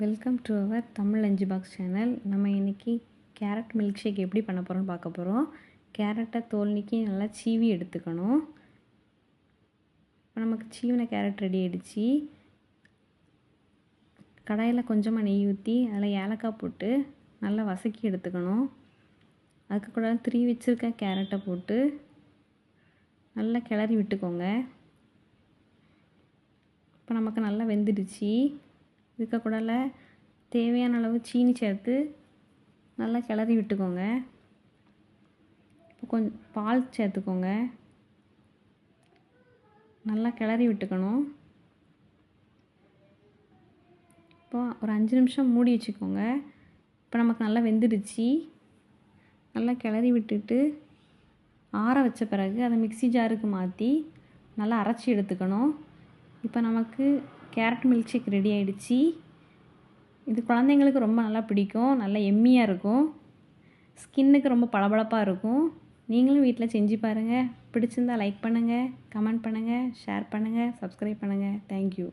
Welcome to our Tamil lunch box channel நம்ம இன்றைக்கி carrot milk shake எப்படி பண்ண போகிறோம்னு பார்க்க போகிறோம் கேரட்டை தோல் நீக்கி நல்லா சீவி எடுத்துக்கணும். இப்போ நமக்கு சீவின கேரட் ரெடி ஆகிடுச்சு கடாயில் கொஞ்சமாக நெய் ஊற்றி அதில் ஏலக்காய் போட்டு நல்லா வசக்கி எடுத்துக்கணும். அதுக்கு கூட திரி வச்சுருக்க கேரட்டை போட்டு நல்லா கிளறி விட்டுக்கோங்க. இப்போ நமக்கு நல்லா வெந்துடுச்சு. இதுக்கு தேவையான அளவு சீனி சேர்த்து நல்லா கிளறி விட்டுக்கோங்க. இப்போ கொஞ்சம் பால் சேர்த்துக்கோங்க. நல்லா கிளறி விட்டுக்கணும். இப்போ ஒரு அஞ்சு நிமிஷம் மூடி வச்சுக்கோங்க. இப்போ நமக்கு நல்லா வெந்துடுச்சு. நல்லா கிளறி விட்டுட்டு ஆற வச்ச பிறகு அதை மிக்சி ஜாருக்கு மாற்றி நல்லா அரைச்சி எடுத்துக்கணும். இப்போ நமக்கு கேரட் மில்க் ஷேக் ரெடி ஆகிடுச்சு இது குழந்தைங்களுக்கு ரொம்ப நல்லா பிடிக்கும். நல்லா எம்மியாக இருக்கும். ஸ்கின்னுக்கு ரொம்ப பளபளப்பாக இருக்கும். நீங்களும் வீட்டில் செஞ்சு பாருங்கள் பிடிச்சிருந்தா லைக் பண்ணுங்கள் கமெண்ட் பண்ணுங்கள் ஷேர் பண்ணுங்கள் சப்ஸ்கிரைப் பண்ணுங்கள் தேங்க்யூ